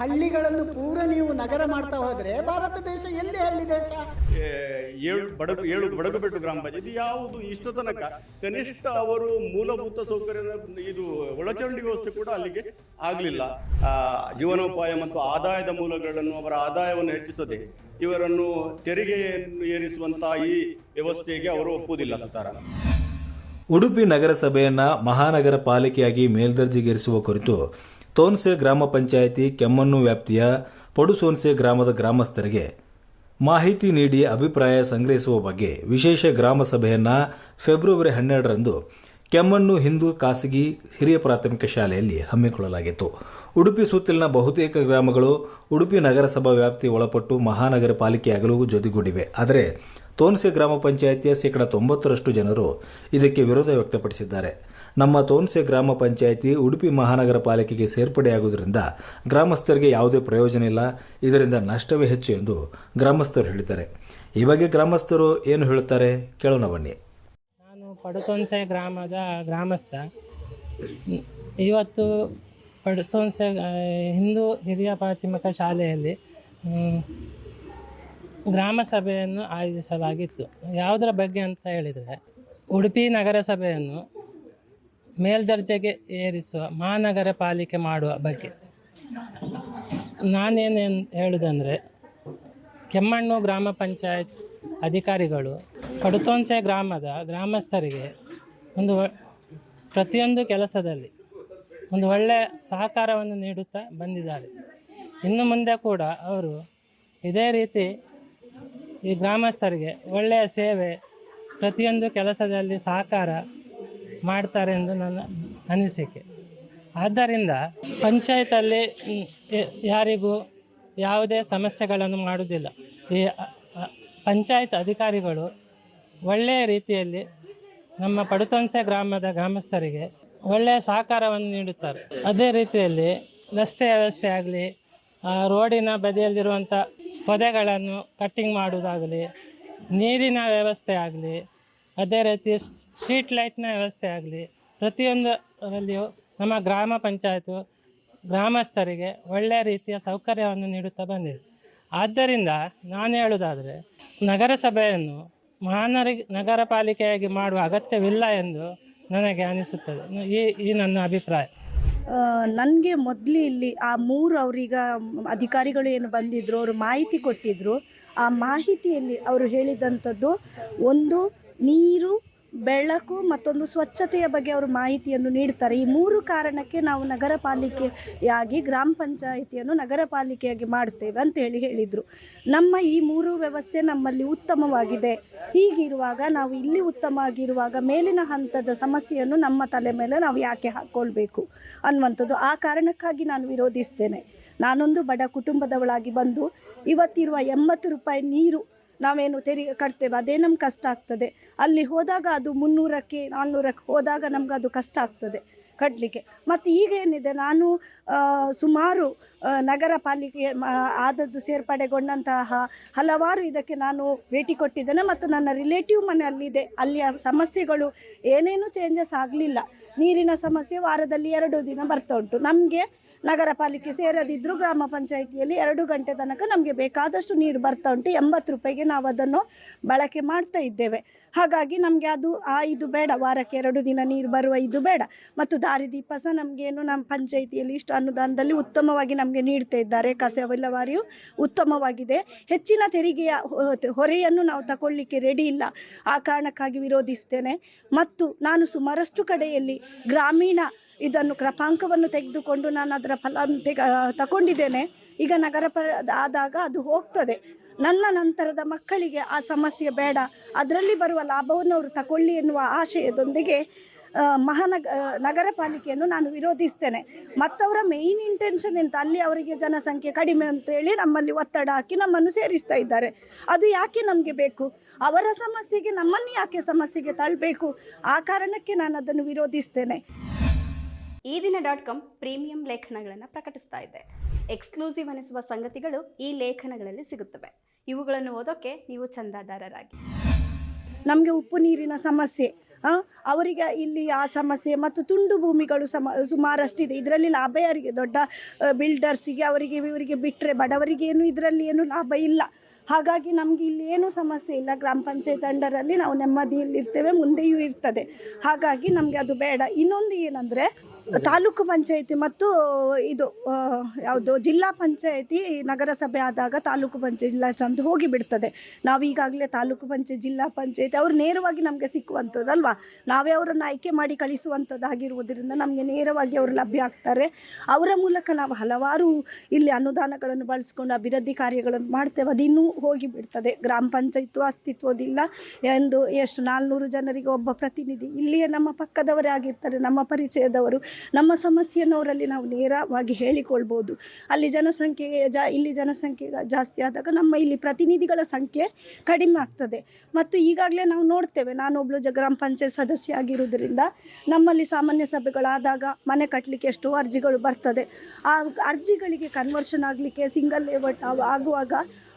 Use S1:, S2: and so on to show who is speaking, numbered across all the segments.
S1: ಹಳ್ಳಿಗಳನ್ನು ಪೂರ ನೀವು ನಗರ ಮಾಡ್ತಾ ಹೋದ್ರೆ ಭಾರತ ದೇಶ ಎಲ್ಲಿ ಹಳ್ಳಿ ದೇಶ?
S2: ಏಳು ಬಡಗು ಏಳು ಬಡಗುಬೆಟ್ಟು ಗ್ರಾಮ ಪಂಚಾಯತ್ ಯಾವುದು ಇಷ್ಟು ತನಕ ಕನಿಷ್ಠ ಅವರು ಮೂಲಭೂತ ಸೌಕರ್ಯದ ಇದು ಒಳಚರಂಡಿ ವ್ಯವಸ್ಥೆ ಕೂಡ ಅಲ್ಲಿಗೆ ಆಗಲಿಲ್ಲ. ಜೀವನೋಪಾಯ ಮತ್ತು ಆದಾಯದ ಮೂಲಗಳನ್ನು ಅವರ ಆದಾಯವನ್ನು ಹೆಚ್ಚಿಸದೆ ಇವರನ್ನು ತೆರಿಗೆಯನ್ನು ಏರಿಸುವಂತಹ ಈ ವ್ಯವಸ್ಥೆಗೆ ಅವರು ಒಪ್ಪುವುದಿಲ್ಲ ಸರ್ಕಾರ
S3: ಉಡುಪಿ ನಗರಸಭೆಯನ್ನ ಮಹಾನಗರ ಪಾಲಿಕೆಯಾಗಿ ಮೇಲ್ದರ್ಜೆಗೇರಿಸುವ ಕುರಿತು ತೋನ್ಸೆ ಗ್ರಾಮ ಪಂಚಾಯಿತಿ ಕೆಮ್ಮಣ್ಣು ವ್ಯಾಪ್ತಿಯ ಪಡುಸೋನ್ಸೆ ಗ್ರಾಮದ ಗ್ರಾಮಸ್ಥರಿಗೆ ಮಾಹಿತಿ ನೀಡಿ ಅಭಿಪ್ರಾಯ ಸಂಗ್ರಹಿಸುವ ಬಗ್ಗೆ ವಿಶೇಷ ಗ್ರಾಮ ಸಭೆಯನ್ನು ಫೆಬ್ರವರಿ ಹನ್ನೆರಡರಂದು ಕೆಮ್ಮಣ್ಣು ಹಿಂದೂ ಖಾಸಗಿ ಹಿರಿಯ ಪ್ರಾಥಮಿಕ ಶಾಲೆಯಲ್ಲಿ ಹಮ್ಮಿಕೊಳ್ಳಲಾಗಿತ್ತು. ಉಡುಪಿ ಸುತ್ತಲಿನ ಬಹುತೇಕ ಗ್ರಾಮಗಳು ಉಡುಪಿ ನಗರಸಭಾ ವ್ಯಾಪ್ತಿ ಒಳಪಟ್ಟು ಮಹಾನಗರ ಪಾಲಿಕೆಯಾಗಲು ಜೊತೆಗೂಡಿವೆ. ಆದರೆ, ತೋನ್ಸೆ ಗ್ರಾಮ ಪಂಚಾಯಿತಿಯ ಶೇಕಡಾ ತೊಂಬತ್ತರಷ್ಟು ಜನರು ಇದಕ್ಕೆ ವಿರೋಧ ವ್ಯಕ್ತಪಡಿಸಿದ್ದಾರೆ. ನಮ್ಮ ತೋನ್ಸೆ ಗ್ರಾಮ ಪಂಚಾಯಿತಿ ಉಡುಪಿ ಮಹಾನಗರ ಪಾಲಿಕೆಗೆ ಸೇರ್ಪಡೆಯಾಗುವುದರಿಂದ ಗ್ರಾಮಸ್ಥರಿಗೆ ಯಾವುದೇ ಪ್ರಯೋಜನ ಇಲ್ಲ, ಇದರಿಂದ ನಷ್ಟವೇ ಹೆಚ್ಚು ಎಂದು ಗ್ರಾಮಸ್ಥರು ಹೇಳಿದ್ದಾರೆ. ಈ ಬಗ್ಗೆ ಗ್ರಾಮಸ್ಥರು ಏನು ಹೇಳುತ್ತಾರೆ? ಕೇಳೋಣ ಬನ್ನಿ.
S4: ನಾನು ಪಡತೋನ್ಸೆ ಗ್ರಾಮದ ಗ್ರಾಮಸ್ಥ. ಇವತ್ತು ಪಡತೋನ್ಸೆ ಹಿಂದೂ ಹಿರಿಯ ಪ್ರಾಥಮಿಕ ಶಾಲೆಯಲ್ಲಿ ಗ್ರಾಮ ಸಭೆಯನ್ನು ಆಯೋಜಿಸಲಾಗಿತ್ತು. ಯಾವುದರ ಬಗ್ಗೆ ಅಂತ ಹೇಳಿದರೆ, ಉಡುಪಿ ನಗರಸಭೆಯನ್ನು ಮೇಲ್ದರ್ಜೆಗೆ ಏರಿಸುವ ಮಹಾನಗರ ಪಾಲಿಕೆ ಮಾಡುವ ಬಗ್ಗೆ. ನಾನೇನು ಹೇಳುವುದಂದರೆ ಕೆಮ್ಮಣ್ಣು ಗ್ರಾಮ ಪಂಚಾಯತ್ ಅಧಿಕಾರಿಗಳು ಪಡುತೋನ್ಸೆ ಗ್ರಾಮದ ಗ್ರಾಮಸ್ಥರಿಗೆ ಒಂದು ಪ್ರತಿಯೊಂದು ಕೆಲಸದಲ್ಲಿ ಒಂದು ಒಳ್ಳೆಯ ಸಹಕಾರವನ್ನು ನೀಡುತ್ತಾ ಬಂದಿದ್ದಾರೆ. ಇನ್ನು ಮುಂದೆ ಕೂಡ ಅವರು ಇದೇ ರೀತಿ ಈ ಗ್ರಾಮಸ್ಥರಿಗೆ ಒಳ್ಳೆಯ ಸೇವೆ, ಪ್ರತಿಯೊಂದು ಕೆಲಸದಲ್ಲಿ ಸಹಕಾರ ಮಾಡ್ತಾರೆ ಎಂದು ನನ್ನ ಅನಿಸಿಕೆ. ಆದ್ದರಿಂದ ಪಂಚಾಯತಲ್ಲಿ ಯಾರಿಗೂ ಯಾವುದೇ ಸಮಸ್ಯೆಗಳನ್ನು ಮಾಡುವುದಿಲ್ಲ. ಈ ಪಂಚಾಯತ್ ಅಧಿಕಾರಿಗಳು ಒಳ್ಳೆಯ ರೀತಿಯಲ್ಲಿ ನಮ್ಮ ಪಡುತೊನ್ಸೆ ಗ್ರಾಮದ ಗ್ರಾಮಸ್ಥರಿಗೆ ಒಳ್ಳೆಯ ಸಹಕಾರವನ್ನು ನೀಡುತ್ತಾರೆ. ಅದೇ ರೀತಿಯಲ್ಲಿ ರಸ್ತೆ ವ್ಯವಸ್ಥೆ ಆಗಲಿ ರೋಡಿನ ಬದಿಯಲ್ಲಿರುವಂಥ ಪೊದೆಗಳನ್ನು ಕಟ್ಟಿಂಗ್ ಮಾಡುವುದಾಗಲಿ, ನೀರಿನ ವ್ಯವಸ್ಥೆ ಆಗಲಿ ಅದೇ ರೀತಿ ಸ್ಟ್ರೀಟ್ ಲೈಟ್ನ ವ್ಯವಸ್ಥೆ ಆಗಲಿ ಪ್ರತಿಯೊಂದರಲ್ಲಿಯೂ ನಮ್ಮ ಗ್ರಾಮ ಪಂಚಾಯತು ಗ್ರಾಮಸ್ಥರಿಗೆ ಒಳ್ಳೆಯ ರೀತಿಯ ಸೌಕರ್ಯವನ್ನು ನೀಡುತ್ತಾ ಬಂದಿದೆ. ಆದ್ದರಿಂದ ನಾನು ಹೇಳುವುದಾದರೆ, ನಗರಸಭೆಯನ್ನು ಮಹಾನಗರ ನಗರ ಪಾಲಿಕೆಯಾಗಿ ಮಾಡುವ ಅಗತ್ಯವಿಲ್ಲ ಎಂದು ನನಗೆ ಅನಿಸುತ್ತದೆ. ಈ ಈ ನನ್ನ ಅಭಿಪ್ರಾಯ.
S5: ನನಗೆ ಮೊದಲು ಇಲ್ಲಿ ಆ ಮೂರು ಅವರೀಗ ಅಧಿಕಾರಿಗಳು ಏನು ಬಂದಿದ್ರು, ಅವರು ಮಾಹಿತಿ ಕೊಟ್ಟಿದ್ದರು ಆ ಮಾಹಿತಿಯಲ್ಲಿ ಅವರು ಹೇಳಿದಂಥದ್ದು, ಒಂದು ನೀರು, ಬೆಳಕು ಮತ್ತೊಂದು ಸ್ವಚ್ಛತೆಯ ಬಗ್ಗೆ ಅವರು ಮಾಹಿತಿಯನ್ನು ನೀಡ್ತಾರೆ. ಈ ಮೂರು ಕಾರಣಕ್ಕೆ ನಾವು ನಗರ ಪಾಲಿಕೆಯಾಗಿ, ಗ್ರಾಮ ಪಂಚಾಯಿತಿಯನ್ನು ನಗರ ಪಾಲಿಕೆಯಾಗಿ ಮಾಡ್ತೇವೆ ಅಂತ ಹೇಳಿ ಹೇಳಿದರು. ನಮ್ಮ ಈ ಮೂರು ವ್ಯವಸ್ಥೆ ನಮ್ಮಲ್ಲಿ ಉತ್ತಮವಾಗಿದೆ. ಹೀಗಿರುವಾಗ ನಾವು ಇಲ್ಲಿ ಉತ್ತಮ ಆಗಿರುವಾಗ ಮೇಲಿನ ಹಂತದ ಸಮಸ್ಯೆಯನ್ನು ನಮ್ಮ ತಲೆ ಮೇಲೆ ನಾವು ಯಾಕೆ ಹಾಕ್ಕೊಳ್ಬೇಕು ಅನ್ನುವಂಥದ್ದು ಆ ಕಾರಣಕ್ಕಾಗಿ ನಾನು ವಿರೋಧಿಸ್ತೇನೆ. ನಾನೊಂದು ಬಡ ಕುಟುಂಬದವಳಾಗಿ ಬಂದು, ಇವತ್ತಿರುವ ಎಂಬತ್ತು ರೂಪಾಯಿ ನೀರು ನಾವೇನು ತೆರಿಗೆ ಕಟ್ತೇವೆ, ಅದೇ ನಮ್ಗೆ ಕಷ್ಟ ಆಗ್ತದೆ. ಅಲ್ಲಿ ಹೋದಾಗ ಅದು ಮುನ್ನೂರಕ್ಕೆ ನಾನ್ನೂರಕ್ಕೆ ಹೋದಾಗ ನಮ್ಗೆ ಅದು ಕಷ್ಟ ಆಗ್ತದೆ ಕಟ್ಟಲಿಕ್ಕೆ ಮತ್ತು ಈಗ ಏನಿದೆ, ನಾನು ಸುಮಾರು ನಗರ ಪಾಲಿಕೆ ಆದದ್ದು ಸೇರ್ಪಡೆಗೊಂಡಂತಹ ಹಲವಾರು ಇದಕ್ಕೆ ನಾನು ಭೇಟಿ ಕೊಟ್ಟಿದ್ದೇನೆ ಮತ್ತು ನನ್ನ ರಿಲೇಟಿವ್ ಮನೆ ಅಲ್ಲಿದೆ ಅಲ್ಲಿಯ ಸಮಸ್ಯೆಗಳು ಏನೇನು ಚೇಂಜಸ್ ಆಗಲಿಲ್ಲ. ನೀರಿನ ಸಮಸ್ಯೆ ವಾರದಲ್ಲಿ ಎರಡು ದಿನ ಬರ್ತಾ ಉಂಟು. ನಮಗೆ ನಗರ ಪಾಲಿಕೆ ಸೇರದಿದ್ದರೂ ಗ್ರಾಮ ಪಂಚಾಯಿತಿಯಲ್ಲಿ ಎರಡು ಗಂಟೆ ತನಕ ನಮಗೆ ಬೇಕಾದಷ್ಟು ನೀರು ಬರ್ತಾ ಉಂಟು. ಎಂಬತ್ತು ರೂಪಾಯಿಗೆ ನಾವು ಅದನ್ನು ಬಳಕೆ ಮಾಡ್ತಾ ಇದ್ದೇವೆ. ಹಾಗಾಗಿ ನಮಗೆ ಅದು, ಆ ಇದು ಬೇಡ, ವಾರಕ್ಕೆ ಎರಡು ದಿನ ನೀರು ಬರುವ ಇದು ಬೇಡ. ಮತ್ತು ದಾರಿದೀಪ ಸಹ ನಮಗೇನು ನಮ್ಮ ಪಂಚಾಯಿತಿಯಲ್ಲಿ ಇಷ್ಟು ಅನುದಾನದಲ್ಲಿ ಉತ್ತಮವಾಗಿ ನಮಗೆ ನೀಡ್ತಾ ಇದ್ದಾರೆ. ಕಸ ವಿಲೇವಾರಿಯು ಉತ್ತಮವಾಗಿದೆ. ಹೆಚ್ಚಿನ ತೆರಿಗೆಯ ಹೊರೆಯನ್ನು ನಾವು ತಗೊಳ್ಳಿಕ್ಕೆ ರೆಡಿ ಇಲ್ಲ. ಆ ಕಾರಣಕ್ಕಾಗಿ ವಿರೋಧಿಸ್ತೇನೆ. ಮತ್ತು ನಾನು ಸುಮಾರಷ್ಟು ಕಡೆಯಲ್ಲಿ ಗ್ರಾಮೀಣ ಇದನ್ನು ಕ್ರಮಾಂಕವನ್ನು ತೆಗೆದುಕೊಂಡು ನಾನು ಅದರ ಫಲ ತೆಗ, ತಗೊಂಡಿದ್ದೇನೆ. ಈಗ ನಗರ ಆದಾಗ ಅದು ಹೋಗ್ತದೆ. ನನ್ನ ನಂತರದ ಮಕ್ಕಳಿಗೆ ಆ ಸಮಸ್ಯೆ ಬೇಡ. ಅದರಲ್ಲಿ ಬರುವ ಲಾಭವನ್ನು ಅವರು ತಗೊಳ್ಳಿ ಎನ್ನುವ ಆಶಯದೊಂದಿಗೆ ಮಹಾನಗ ನಗರ ಪಾಲಿಕೆಯನ್ನು ನಾನು ವಿರೋಧಿಸ್ತೇನೆ. ಮತ್ತವರ ಮೇಯ್ನ್ ಇಂಟೆನ್ಷನ್ ಎಂತ? ಅಲ್ಲಿ ಅವರಿಗೆ ಜನಸಂಖ್ಯೆ ಕಡಿಮೆ ಅಂತೇಳಿ ನಮ್ಮಲ್ಲಿ ಒತ್ತಡ ಹಾಕಿ ನಮ್ಮನ್ನು ಸೇರಿಸ್ತಾ ಇದ್ದಾರೆ. ಅದು ಯಾಕೆ ನಮಗೆ ಬೇಕು? ಅವರ ಸಮಸ್ಯೆಗೆ ನಮ್ಮನ್ನು ಯಾಕೆ ಸಮಸ್ಯೆಗೆ ತಳ್ಳಬೇಕು ಆ ಕಾರಣಕ್ಕೆ ನಾನು ಅದನ್ನು ವಿರೋಧಿಸ್ತೇನೆ.
S6: ಈ ದಿನ ಡಾಟ್ ಕಾಮ್ ಪ್ರೀಮಿಯಂ ಲೇಖನಗಳನ್ನು ಪ್ರಕಟಿಸ್ತಾ ಇದೆ. ಎಕ್ಸ್ಕ್ಲೂಸಿವ್ ಅನಿಸುವ ಸಂಗತಿಗಳು ಈ ಲೇಖನಗಳಲ್ಲಿ ಸಿಗುತ್ತವೆ. ಇವುಗಳನ್ನು ಓದೋಕೆ ನೀವು ಚಂದಾದಾರರಾಗಿ.
S5: ನಮಗೆ ಉಪ್ಪು ನೀರಿನ ಸಮಸ್ಯೆ ಅವರಿಗೆ ಇಲ್ಲಿ ಆ ಸಮಸ್ಯೆ ಮತ್ತು ತುಂಡು ಭೂಮಿಗಳು ಸಮ, ಸುಮಾರಷ್ಟಿದೆ. ಇದರಲ್ಲಿ ಲಾಭ ಯಾರಿಗೆ? ದೊಡ್ಡ ಬಿಲ್ಡರ್ಸಿಗೆ ಅವರಿಗೆ, ಇವರಿಗೆ ಬಿಟ್ಟರೆ ಬಡವರಿಗೆ ಏನು ಇದರಲ್ಲಿ ಏನು ಲಾಭ ಇಲ್ಲ. ಹಾಗಾಗಿ ನಮಗೆ ಇಲ್ಲಿ ಏನು ಸಮಸ್ಯೆ ಇಲ್ಲ. ಗ್ರಾಮ ಪಂಚಾಯತ್ ಅಂಡರಲ್ಲಿ ನಾವು ನೆಮ್ಮದಿಯಲ್ಲಿ ಇರ್ತೇವೆ ಮುಂದೆಯೂ ಇರ್ತದೆ. ಹಾಗಾಗಿ ನಮಗೆ ಅದು ಬೇಡ. ಇನ್ನೊಂದು ಏನಂದರೆ ತಾಲೂಕು ಪಂಚಾಯತಿ ಮತ್ತು ಇದು ಯಾವುದು, ಜಿಲ್ಲಾ ಪಂಚಾಯತಿ ನಗರಸಭೆ ಆದಾಗ ತಾಲೂಕು ಪಂಚಾಯತ್ ಜಿಲ್ಲಾ ಚಂದ ಹೋಗಿ ಬಿಡ್ತದೆ. ನಾವು ಈಗಾಗಲೇ ತಾಲೂಕು ಪಂಚಾಯತ್ ಜಿಲ್ಲಾ ಪಂಚಾಯಿತಿ ಅವ್ರು ನೇರವಾಗಿ ನಮಗೆ ಸಿಕ್ಕುವಂಥದ್ದಲ್ವಾ ನಾವೇ ಅವರನ್ನು ಆಯ್ಕೆ ಮಾಡಿ ಕಳಿಸುವಂಥದ್ದಾಗಿರುವುದರಿಂದ ನಮಗೆ ನೇರವಾಗಿ ಅವರು ಲಭ್ಯ ಆಗ್ತಾರೆ. ಅವರ ಮೂಲಕ ನಾವು ಹಲವಾರು ಇಲ್ಲಿ ಅನುದಾನಗಳನ್ನು ಬಳಸ್ಕೊಂಡು ಅಭಿವೃದ್ಧಿ ಕಾರ್ಯಗಳನ್ನು ಮಾಡ್ತೇವೆ. ಅದಿನ್ನೂ ಹೋಗಿ ಬಿಡ್ತದೆ. ಗ್ರಾಮ ಪಂಚಾಯತ್ ಅಸ್ತಿತ್ವದಿಲ್ಲ ಎಂದು ಎಷ್ಟು ನಾಲ್ನೂರು ಜನರಿಗೆ ಒಬ್ಬ ಪ್ರತಿನಿಧಿ ಇಲ್ಲಿಯೇ ನಮ್ಮ ಪಕ್ಕದವರೇ ಆಗಿರ್ತಾರೆ. ನಮ್ಮ ಪರಿಚಯದವರು ನಮ್ಮ ಸಮಸ್ಯೆಯನ್ನು ಅವರಲ್ಲಿ ನಾವು ನೇರವಾಗಿ ಹೇಳಿಕೊಳ್ಬೋದು. ಅಲ್ಲಿ ಜನಸಂಖ್ಯೆ ಜಾ, ಇಲ್ಲಿ ಜನಸಂಖ್ಯೆ ಜಾಸ್ತಿ ಆದಾಗ ನಮ್ಮ ಇಲ್ಲಿ ಪ್ರತಿನಿಧಿಗಳ ಸಂಖ್ಯೆ ಕಡಿಮೆ ಆಗ್ತದೆ. ಮತ್ತು ಈಗಾಗಲೇ ನಾವು ನೋಡ್ತೇವೆ, ನಾನೊಬ್ಳು ಜ, ಗ್ರಾಮ ಪಂಚಾಯತ್ ಸದಸ್ಯ ಆಗಿರುವುದರಿಂದ ನಮ್ಮಲ್ಲಿ ಸಾಮಾನ್ಯ ಸಭೆಗಳಾದಾಗ ಮನೆ ಕಟ್ಟಲಿಕ್ಕೆ ಎಷ್ಟೋ ಅರ್ಜಿಗಳು ಬರ್ತದೆ. ಆ ಅರ್ಜಿಗಳಿಗೆ ಕನ್ವರ್ಷನ್ ಆಗಲಿಕ್ಕೆ ಸಿಂಗಲ್ ಲೇಔಟ್ ಆಗುವಾಗ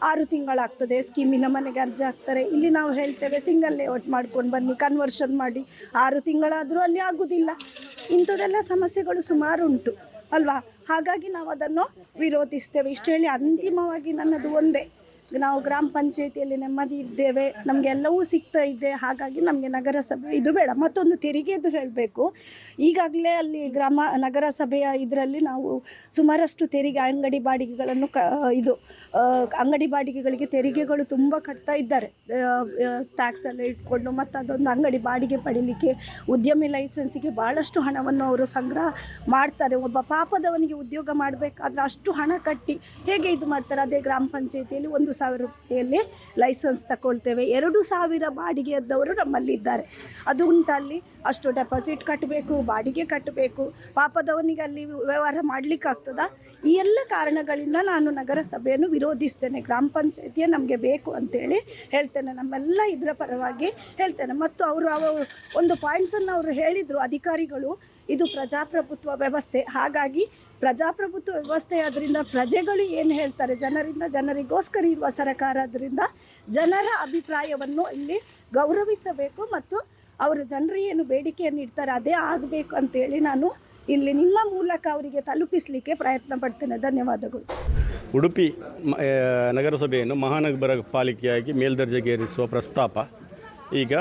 S5: ಆರು ತಿಂಗಳಾಗ್ತದೆ, ಸ್ಕೀಮಿನ ಮನೆಗೆ ಅರ್ಜಿ ಹಾಕ್ತಾರೆ. ಇಲ್ಲಿ ನಾವು ಹೇಳ್ತೇವೆ ಸಿಂಗಲ್ ಲೇಔಟ್ ಮಾಡ್ಕೊಂಡು ಬನ್ನಿ ಕನ್ವರ್ಷನ್ ಮಾಡಿ. ಆರು ತಿಂಗಳಾದರೂ ಅಲ್ಲಿ ಆಗೋದಿಲ್ಲ. ಇಂಥದ್ದೆಲ್ಲ ಸಮಸ್ಯೆಗಳು ಸುಮಾರು ಉಂಟು, ಅಲ್ವಾ? ಹಾಗಾಗಿ ನಾವು ಅದನ್ನು ವಿರೋಧಿಸ್ತೇವೆ. ಇಷ್ಟು ಹೇಳಿ ಅಂತಿಮವಾಗಿ ನನ್ನದು ಒಂದೇ. ನಾವು ಗ್ರಾಮ ಪಂಚಾಯತಿಯಲ್ಲಿ ನೆಮ್ಮದಿ ಇದ್ದೇವೆ, ನಮಗೆಲ್ಲವೂ ಸಿಗ್ತಾ ಇದೆ, ಹಾಗಾಗಿ ನಮಗೆ ನಗರಸಭೆ ಇದು ಬೇಡ. ಮತ್ತೊಂದು ತೆರಿಗೆದು ಹೇಳಬೇಕು. ಈಗಾಗಲೇ ಅಲ್ಲಿ ಗ್ರಾಮ, ನಗರಸಭೆಯ ಇದರಲ್ಲಿ ನಾವು ಸುಮಾರಷ್ಟು ತೆರಿಗೆ, ಅಂಗಡಿ ಬಾಡಿಗೆಗಳನ್ನು ಕ, ಇದು ಅಂಗಡಿ ಬಾಡಿಗೆಗಳಿಗೆ ತೆರಿಗೆಗಳು ತುಂಬ ಕಟ್ತಾ ಇದ್ದಾರೆ. ಟ್ಯಾಕ್ಸ್ ಎಲ್ಲ ಇಟ್ಕೊಂಡು ಮತ್ತು ಅದೊಂದು ಅಂಗಡಿ ಬಾಡಿಗೆ ಪಡೀಲಿಕ್ಕೆ ಉದ್ಯಮಿ ಲೈಸೆನ್ಸಿಗೆ ಭಾಳಷ್ಟು ಹಣವನ್ನು ಅವರು ಸಂಗ್ರಹ ಮಾಡ್ತಾರೆ. ಒಬ್ಬ ಪಾಪದವನಿಗೆ ಉದ್ಯೋಗ ಮಾಡಬೇಕಾದ್ರೆ ಅಷ್ಟು ಹಣ ಕಟ್ಟಿ ಹೇಗೆ ಇದು ಮಾಡ್ತಾರೆ? ಅದೇ ಗ್ರಾಮ ಪಂಚಾಯಿತಿಯಲ್ಲಿ ಒಂದು ಸಾವಿರ ರೂಪಾಯಿಯಲ್ಲಿ ಲೈಸೆನ್ಸ್ ತಗೊಳ್ತೇವೆ. ಎರಡು ಸಾವಿರ ಬಾಡಿಗೆಯದ್ದವರು ನಮ್ಮಲ್ಲಿದ್ದಾರೆ. ಅದು ಉಂಟಲ್ಲಿ. ಅಷ್ಟು ಡೆಪಾಸಿಟ್ ಕಟ್ಟಬೇಕು ಬಾಡಿಗೆ ಕಟ್ಟಬೇಕು ಪಾಪದವನಿಗೆ ಅಲ್ಲಿ ವ್ಯವಹಾರ ಮಾಡಲಿಕ್ಕಾಗ್ತದ ಈ ಎಲ್ಲ ಕಾರಣಗಳಿಂದ ನಾನು ನಗರಸಭೆಯನ್ನು ವಿರೋಧಿಸ್ತೇನೆ. ಗ್ರಾಮ ಪಂಚಾಯತಿಯೇ ನಮಗೆ ಬೇಕು ಅಂತೇಳಿ ಹೇಳ್ತೇನೆ. ನಮ್ಮೆಲ್ಲ ಇದರ ಪರವಾಗಿ ಹೇಳ್ತೇನೆ. ಮತ್ತು ಅವರು ಅವರು ಒಂದು ಪಾಯಿಂಟ್ಸನ್ನು ಅವರು ಹೇಳಿದರು. ಅಧಿಕಾರಿಗಳು, ಇದು ಪ್ರಜಾಪ್ರಭುತ್ವ ವ್ಯವಸ್ಥೆ. ಹಾಗಾಗಿ ಪ್ರಜಾಪ್ರಭುತ್ವ ವ್ಯವಸ್ಥೆ ಅದರಿಂದ ಪ್ರಜೆಗಳು ಏನು ಹೇಳ್ತಾರೆ? ಜನರಿಂದ ಜನರಿಗೋಸ್ಕರ ಇರುವ ಸರಕಾರ ಅದರಿಂದ ಜನರ ಅಭಿಪ್ರಾಯವನ್ನು ಇಲ್ಲಿ ಗೌರವಿಸಬೇಕು ಮತ್ತು ಅವರು ಜನರು ಏನು ಬೇಡಿಕೆಯನ್ನು ಇಡ್ತಾರೆ ಅದೇ ಆಗಬೇಕು ಅಂತೇಳಿ ನಾನು ಇಲ್ಲಿ ನಿಮ್ಮ ಮೂಲಕ ಅವರಿಗೆ ತಲುಪಿಸಲಿಕ್ಕೆ ಪ್ರಯತ್ನ ಪಡ್ತೇನೆ. ಧನ್ಯವಾದಗಳು.
S2: ಉಡುಪಿ ನಗರಸಭೆಯನ್ನು ಮಹಾನಗರ ಪಾಲಿಕೆಯಾಗಿ ಮೇಲ್ದರ್ಜೆಗೇರಿಸುವ ಪ್ರಸ್ತಾಪ ಈಗ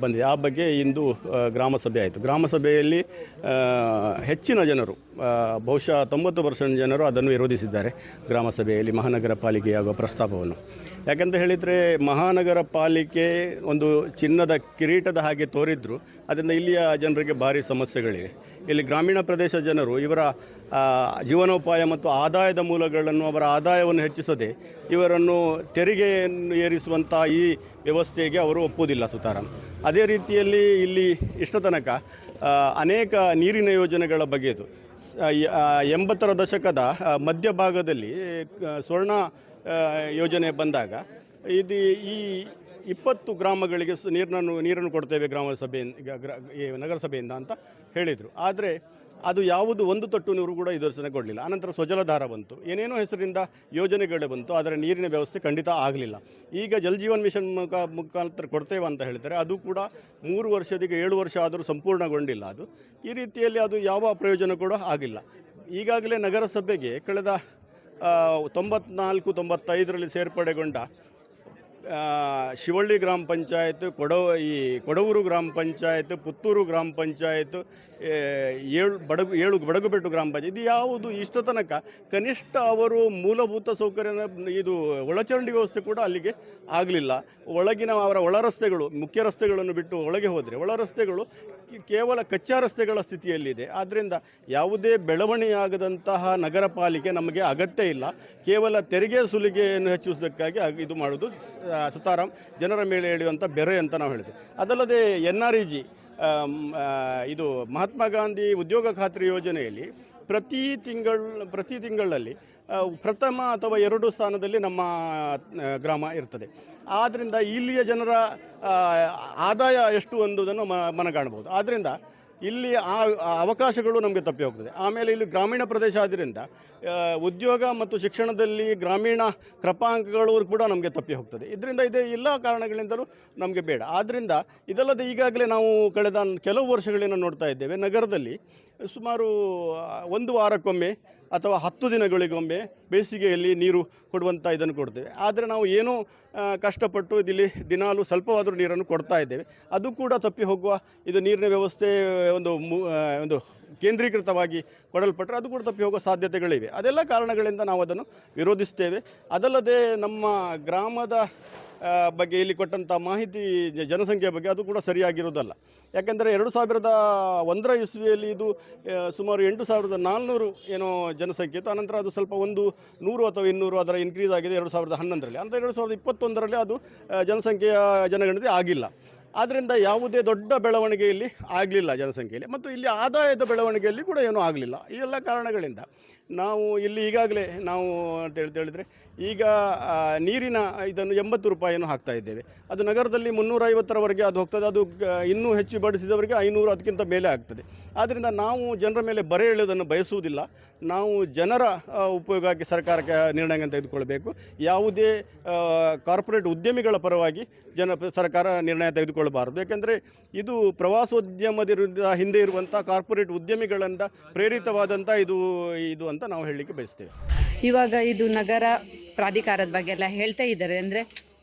S2: ಬಂದಿದೆ. ಆ ಬಗ್ಗೆ ಇಂದು ಗ್ರಾಮಸಭೆ ಗ್ರಾಮ ಸಭೆ ಆಯಿತು. ಗ್ರಾಮ ಸಭೆಯಲ್ಲಿ ಹೆಚ್ಚಿನ ಜನರು ಬಹುಶಃ ತೊಂಬತ್ತು ಪರ್ಸೆಂಟ್ ಜನರು ಅದನ್ನು ವಿರೋಧಿಸಿದ್ದಾರೆ. ಗ್ರಾಮ ಸಭೆಯಲ್ಲಿ ಮಹಾನಗರ ಪಾಲಿಕೆಯಾಗುವ ಪ್ರಸ್ತಾಪವನ್ನು. ಯಾಕಂತ ಹೇಳಿದರೆ, ಮಹಾನಗರ ಪಾಲಿಕೆ ಒಂದು ಚಿನ್ನದ ಕಿರೀಟದ ಹಾಗೆ ತೋರಿದ್ರು. ಅದರಿಂದ ಇಲ್ಲಿಯ ಜನರಿಗೆ ಭಾರಿ ಸಮಸ್ಯೆಗಳಿವೆ. ಇಲ್ಲಿ ಗ್ರಾಮೀಣ ಪ್ರದೇಶ ಜನರು ಇವರ ಜೀವನೋಪಾಯ ಮತ್ತು ಆದಾಯದ ಮೂಲಗಳನ್ನು, ಅವರ ಆದಾಯವನ್ನು ಹೆಚ್ಚಿಸದೆ ಇವರನ್ನು ತೆರಿಗೆಯನ್ನು ಏರಿಸುವಂಥ ಈ ವ್ಯವಸ್ಥೆಗೆ ಅವರು ಒಪ್ಪುವುದಿಲ್ಲ, ಸುತಾರಾಮ್. ಅದೇ ರೀತಿಯಲ್ಲಿ ಇಲ್ಲಿ ಇಷ್ಟ ತನಕ ಅನೇಕ ನೀರಿನ ಯೋಜನೆಗಳ ಬಗೆದು ಎಂಬತ್ತರ ದಶಕದ ಮಧ್ಯಭಾಗದಲ್ಲಿ ಸ್ವರ್ಣ ಯೋಜನೆ ಬಂದಾಗ ಇದು ಈ ಇಪ್ಪತ್ತು ಗ್ರಾಮಗಳಿಗೆ ನೀರನ್ನು ನೀರನ್ನು ಕೊಡ್ತೇವೆ ಗ್ರಾಮ ಸಭೆಯಿಂದ ನಗರಸಭೆಯಿಂದ ಅಂತ ಹೇಳಿದರು. ಆದರೆ ಅದು ಯಾವುದು ಒಂದು ತೊಟ್ಟು ನೀರು ಕೂಡ ಕೊಡಲಿಲ್ಲ. ಆನಂತರ ಸ್ವಜಲಧಾರ ಬಂತು. ಏನೇನೋ ಹೆಸರಿಂದ ಯೋಜನೆಗಳು ಬಂತು. ಆದರೆ ನೀರಿನ ವ್ಯವಸ್ಥೆ ಖಂಡಿತ ಆಗಲಿಲ್ಲ. ಈಗ ಜಲ್ ಜೀವನ್ ಮಿಷನ್ ಮುಖ ಮುಖಾಂತರ ಕೊಡ್ತೇವೆ ಅಂತ ಹೇಳ್ತಾರೆ ಅದು ಕೂಡ ಮೂರು ವರ್ಷದಿಗೆ ಏಳು ವರ್ಷ ಆದರೂ ಸಂಪೂರ್ಣಗೊಂಡಿಲ್ಲ ಅದು. ಈ ರೀತಿಯಲ್ಲಿ ಅದು ಯಾವ ಪ್ರಯೋಜನ ಕೂಡ ಆಗಿಲ್ಲ. ಈಗಾಗಲೇ ನಗರಸಭೆಗೆ ಕಳೆದ ತೊಂಬತ್ನಾಲ್ಕು ತೊಂಬತ್ತೈದರಲ್ಲಿ ಸೇರ್ಪಡೆಗೊಂಡ ಶಿವಳ್ಳಿ ಗ್ರಾಮ ಪಂಚಾಯತ್, ಕೊಡವ, ಈ ಕೊಡವೂರು ಗ್ರಾಮ ಪಂಚಾಯತ್, ಪುತ್ತೂರು ಗ್ರಾಮ ಪಂಚಾಯತ್ ಏಳು ಬಡಗು, ಏಳು ಬಡಗುಬೆಟ್ಟು ಗ್ರಾಮ ಪಂಚಾಯತ್, ಇದು ಯಾವುದು ಇಷ್ಟು ತನಕ ಕನಿಷ್ಠ ಅವರು ಮೂಲಭೂತ ಸೌಕರ್ಯನ ಇದು ಒಳಚರಂಡಿ ವ್ಯವಸ್ಥೆ ಕೂಡ ಅಲ್ಲಿಗೆ ಆಗಲಿಲ್ಲ. ಒಳಗಿನ ಅವರ ಒಳ ರಸ್ತೆಗಳು, ಮುಖ್ಯ ರಸ್ತೆಗಳನ್ನು ಬಿಟ್ಟು ಒಳಗೆ ಹೋದರೆ ಒಳ ರಸ್ತೆಗಳು ಕೇವಲ ಕಚ್ಚಾ ರಸ್ತೆಗಳ ಸ್ಥಿತಿಯಲ್ಲಿದೆ. ಆದ್ದರಿಂದ ಯಾವುದೇ ಬೆಳವಣಿಗೆಯಾಗದಂತಹ ನಗರ ಪಾಲಿಕೆ ನಮಗೆ ಅಗತ್ಯ ಇಲ್ಲ. ಕೇವಲ ತೆರಿಗೆ ಸುಲಿಗೆಯನ್ನು ಹೆಚ್ಚಿಸುವುದಕ್ಕಾಗಿ ಆಗ್- ಇದು ಮಾಡೋದು ಸುತಾರಾಮ್, ಜನರ ಮೇಲೆ ಎಳೆಯುವಂಥ ಬೆರೆ ಅಂತ ನಾವು ಹೇಳಿದೆ ಅದಲ್ಲದೆ ಎನ್ ಆರ್ ಇ ಜಿ ಇದು ಮಹಾತ್ಮ ಗಾಂಧಿ ಉದ್ಯೋಗ ಖಾತ್ರಿ ಯೋಜನೆಯಲ್ಲಿ ಪ್ರತಿ ತಿಂಗಳು, ಪ್ರತಿ ತಿಂಗಳಲ್ಲಿ ಪ್ರಥಮ ಅಥವಾ ಎರಡು ಸ್ಥಾನದಲ್ಲಿ ನಮ್ಮ ಗ್ರಾಮ ಇರ್ತದೆ. ಆದ್ದರಿಂದ ಇಲ್ಲಿಯ ಜನರ ಆದಾಯ ಎಷ್ಟು ಅನ್ನೋದನ್ನು ಮನಗಾಣಬಹುದು ಆದ್ದರಿಂದ ಇಲ್ಲಿ ಆ ಅವಕಾಶಗಳು ನಮಗೆ ತಪ್ಪಿ ಹೋಗ್ತದೆ. ಆಮೇಲೆ ಇಲ್ಲಿ ಗ್ರಾಮೀಣ ಪ್ರದೇಶ ಆದ್ದರಿಂದ ಉದ್ಯೋಗ ಮತ್ತು ಶಿಕ್ಷಣದಲ್ಲಿ ಗ್ರಾಮೀಣ ಕ್ರಪಾಂಕಗಳು ಕೂಡ ನಮಗೆ ತಪ್ಪಿ ಹೋಗ್ತದೆ. ಇದರಿಂದ ಇದೇ ಎಲ್ಲ ಕಾರಣಗಳಿಂದಲೂ ನಮಗೆ ಬೇಡ. ಆದ್ದರಿಂದ ಇದಲ್ಲದೆ ಈಗಾಗಲೇ ನಾವು ಕಳೆದ ಕೆಲವು ವರ್ಷಗಳಿಂದ ನೋಡ್ತಾ ಇದ್ದೇವೆ, ನಗರದಲ್ಲಿ ಸುಮಾರು ಒಂದು ವಾರಕ್ಕೊಮ್ಮೆ ಅಥವಾ ಹತ್ತು ದಿನಗಳಿಗೊಮ್ಮೆ ಬೇಸಿಗೆಯಲ್ಲಿ ನೀರು ಕೊಡುವಂಥ ಇದನ್ನು ಕೊಡ್ತೇವೆ. ಆದರೆ ನಾವು ಏನೂ ಕಷ್ಟಪಟ್ಟು ಇದಿಲ್ಲಿ ದಿನಾಲು ಸ್ವಲ್ಪವಾದರೂ ನೀರನ್ನು ಕೊಡ್ತಾ ಇದ್ದೇವೆ. ಅದು ಕೂಡ ತಪ್ಪಿ ಹೋಗುವ, ಇದು ನೀರಿನ ವ್ಯವಸ್ಥೆ ಒಂದು ಒಂದು ಕೇಂದ್ರೀಕೃತವಾಗಿ ಕೊಡಲ್ಪಟ್ಟರೆ ಅದು ಕೂಡ ತಪ್ಪಿ ಹೋಗೋ ಸಾಧ್ಯತೆಗಳಿವೆ. ಅದೆಲ್ಲ ಕಾರಣಗಳಿಂದ ನಾವು ಅದನ್ನು ವಿರೋಧಿಸ್ತೇವೆ. ಅದಲ್ಲದೆ ನಮ್ಮ ಗ್ರಾಮದ ಬಗ್ಗೆ ಇಲ್ಲಿ ಕೊಟ್ಟಂಥ ಮಾಹಿತಿ ಜನಸಂಖ್ಯೆ ಬಗ್ಗೆ ಅದು ಕೂಡ ಸರಿಯಾಗಿರುವುದಲ್ಲ. ಯಾಕೆಂದರೆ ಎರಡು ಸಾವಿರದ ಒಂದರ ಇಸ್ವಿಯಲ್ಲಿ ಇದು ಸುಮಾರು ಎಂಟು ಸಾವಿರದ ನಾಲ್ನೂರು ಏನೋ ಜನಸಂಖ್ಯೆ ಇತ್ತು. ಅನಂತರ ಅದು ಸ್ವಲ್ಪ ಒಂದು ನೂರು ಅಥವಾ ಇನ್ನೂರು ಅದರ ಇನ್ಕ್ರೀಸ್ ಆಗಿದೆ ಎರಡು ಸಾವಿರದ ಹನ್ನೊಂದರಲ್ಲಿ. ಅಂದರೆ ಎರಡು ಸಾವಿರದ ಇಪ್ಪತ್ತೊಂದರಲ್ಲಿ ಅದು ಜನಸಂಖ್ಯೆಯ ಜನಗಣತಿ ಆಗಿಲ್ಲ. ಆದ್ದರಿಂದ ಯಾವುದೇ ದೊಡ್ಡ ಬೆಳವಣಿಗೆ ಇಲ್ಲಿ ಆಗಲಿಲ್ಲ ಜನಸಂಖ್ಯೆಯಲ್ಲಿ. ಮತ್ತು ಇಲ್ಲಿ ಆದಾಯದ ಬೆಳವಣಿಗೆಯಲ್ಲಿ ಕೂಡ ಏನೂ ಆಗಲಿಲ್ಲ. ಈ ಎಲ್ಲ ಕಾರಣಗಳಿಂದ ನಾವು ಇಲ್ಲಿ ಈಗಾಗಲೇ ನಾವು ಅಂತ ಹೇಳಿದ್ರೆ ಈಗ ನೀರಿನ ಇದನ್ನು ಎಂಬತ್ತು ರೂಪಾಯಿಯನ್ನು ಹಾಕ್ತಾ ಇದ್ದೇವೆ. ಅದು ನಗರದಲ್ಲಿ ಮುನ್ನೂರೈವತ್ತರವರೆಗೆ ಅದು ಹೋಗ್ತದೆ. ಅದು ಇನ್ನೂ ಹೆಚ್ಚು ಬಡಿಸಿದವರಿಗೆ ಐನೂರು ಅದಕ್ಕಿಂತ ಮೇಲೆ ಆಗ್ತದೆ. ಆದ್ದರಿಂದ ನಾವು ಜನರ ಮೇಲೆ ಬರೆ ಎಳೆಯೋದನ್ನು ಬಯಸುವುದಿಲ್ಲ. ನಾವು ಜನರ ಉಪಯೋಗಕ್ಕೆ ಸರ್ಕಾರಕ್ಕೆ ನಿರ್ಣಯ ತೆಗೆದುಕೊಳ್ಬೇಕು. ಯಾವುದೇ ಕಾರ್ಪೊರೇಟ್ ಉದ್ಯಮಿಗಳ ಪರವಾಗಿ ಜನ ಸರ್ಕಾರ ನಿರ್ಣಯ ತೆಗೆದುಕೊಳ್ಳಬಾರದು ಯಾಕೆಂದರೆ ಇದು ಪ್ರವಾಸೋದ್ಯಮದಿಂದ ಹಿಂದೆ ಇರುವಂಥ ಕಾರ್ಪೊರೇಟ್ ಉದ್ಯಮಿಗಳಿಂದ ಪ್ರೇರಿತವಾದಂಥ ಇದು ಇದು ಅಂತ ನಾವು ಹೇಳಲಿಕ್ಕೆ ಬಯಸ್ತೇವೆ.
S7: ಇವಾಗ ಇದು ನಗರ ಪ್ರಾಧಿಕಾರದ ಬಗ್ಗೆ ಎಲ್ಲ ಹೇಳ್ತಾ ಇದ್ದಾರೆ. ಅಂದರೆ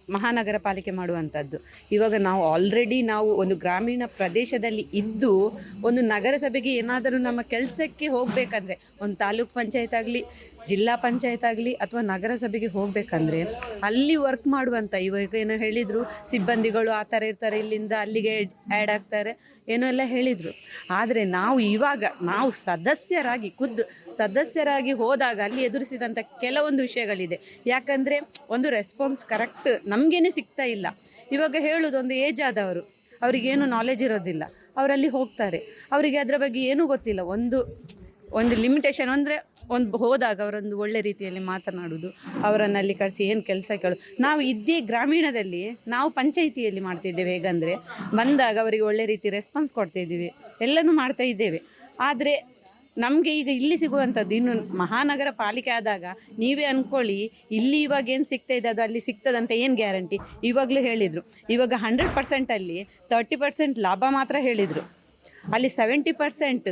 S7: ಮಹಾನಗರ ಪಾಲಿಕೆ ಮಾಡುವಂಥದ್ದು. ಇವಾಗ ನಾವು ಆಲ್ರೆಡಿ ನಾವು ಒಂದು ಗ್ರಾಮೀಣ ಪ್ರದೇಶದಲ್ಲಿ ಇದ್ದು ಒಂದು ನಗರಸಭೆಗೆ ಏನಾದರೂ ನಮ್ಮ ಕೆಲಸಕ್ಕೆ ಹೋಗಬೇಕಂದ್ರೆ, ಒಂದು ತಾಲೂಕ್ ಪಂಚಾಯತ್ ಆಗಲಿ ಜಿಲ್ಲಾ ಪಂಚಾಯತ್ ಆಗಲಿ ಅಥವಾ ನಗರಸಭೆಗೆ ಹೋಗಬೇಕಂದ್ರೆ ಅಲ್ಲಿ ವರ್ಕ್ ಮಾಡುವಂಥ ಇವಾಗ ಏನೋ ಹೇಳಿದರು, ಸಿಬ್ಬಂದಿಗಳು ಆ ಥರ ಇರ್ತಾರೆ, ಇಲ್ಲಿಂದ ಅಲ್ಲಿಗೆ ಆ್ಯಡ್ ಆಗ್ತಾರೆ, ಏನೋ ಎಲ್ಲ ಹೇಳಿದರು. ಆದರೆ ನಾವು ಇವಾಗ, ನಾವು ಸದಸ್ಯರಾಗಿ ಖುದ್ದು ಸದಸ್ಯರಾಗಿ ಹೋದಾಗ ಅಲ್ಲಿ ಎದುರಿಸಿದಂಥ ಕೆಲವೊಂದು ವಿಷಯಗಳಿದೆ. ಯಾಕಂದರೆ ಒಂದು ರೆಸ್ಪಾನ್ಸ್ ಕರೆಕ್ಟ್ ನಮಗೇನೆ ಸಿಗ್ತಾ ಇಲ್ಲ. ಇವಾಗ ಹೇಳೋದು ಒಂದು ಏಜ್ ಆದವರು, ಅವರಿಗೇನು ನಾಲೆಜ್ ಇರೋದಿಲ್ಲ. ಅವರಲ್ಲಿ ಹೋಗ್ತಾರೆ. ಅವರಿಗೆ ಅದರ ಬಗ್ಗೆ ಏನೂ ಗೊತ್ತಿಲ್ಲ. ಒಂದು ಒಂದು ಲಿಮಿಟೇಷನ್ ಅಂದರೆ ಒಂದು ಹೋದಾಗ ಅವರೊಂದು ಒಳ್ಳೆ ರೀತಿಯಲ್ಲಿ ಮಾತನಾಡೋದು, ಅವರನ್ನು ಅಲ್ಲಿ ಕರೆಸಿ ಏನು ಕೆಲಸ ಕೇಳು. ನಾವು ಇದ್ದೇ ಗ್ರಾಮೀಣದಲ್ಲಿ ನಾವು ಪಂಚಾಯಿತಿಯಲ್ಲಿ ಮಾಡ್ತಿದ್ದೇವೆ ಹೇಗಂದರೆ, ಬಂದಾಗ ಅವರಿಗೆ ಒಳ್ಳೆ ರೀತಿ ರೆಸ್ಪಾನ್ಸ್ ಕೊಡ್ತಾ ಇದ್ದೀವಿ, ಎಲ್ಲನೂ ಮಾಡ್ತಾ ಇದ್ದೇವೆ. ಆದರೆ ನಮಗೆ ಈಗ ಇಲ್ಲಿ ಸಿಗುವಂಥದ್ದು ಇನ್ನು ಮಹಾನಗರ ಪಾಲಿಕೆ ಆದಾಗ ನೀವೇ ಅಂದ್ಕೊಳ್ಳಿ ಇಲ್ಲಿ ಇವಾಗ ಏನು ಸಿಗ್ತಾ ಇದೆ, ಅದು ಅಲ್ಲಿ ಸಿಗ್ತದಂತ ಏನು ಗ್ಯಾರಂಟಿ ಇವಾಗಲೂ ಹೇಳಿದರು. ಇವಾಗ ಹಂಡ್ರೆಡ್ ಪರ್ಸೆಂಟಲ್ಲಿ ತರ್ಟಿ ಪರ್ಸೆಂಟ್ ಲಾಭ ಮಾತ್ರ ಹೇಳಿದರು. ಅಲ್ಲಿ ಸೆವೆಂಟಿ ಪರ್ಸೆಂಟ್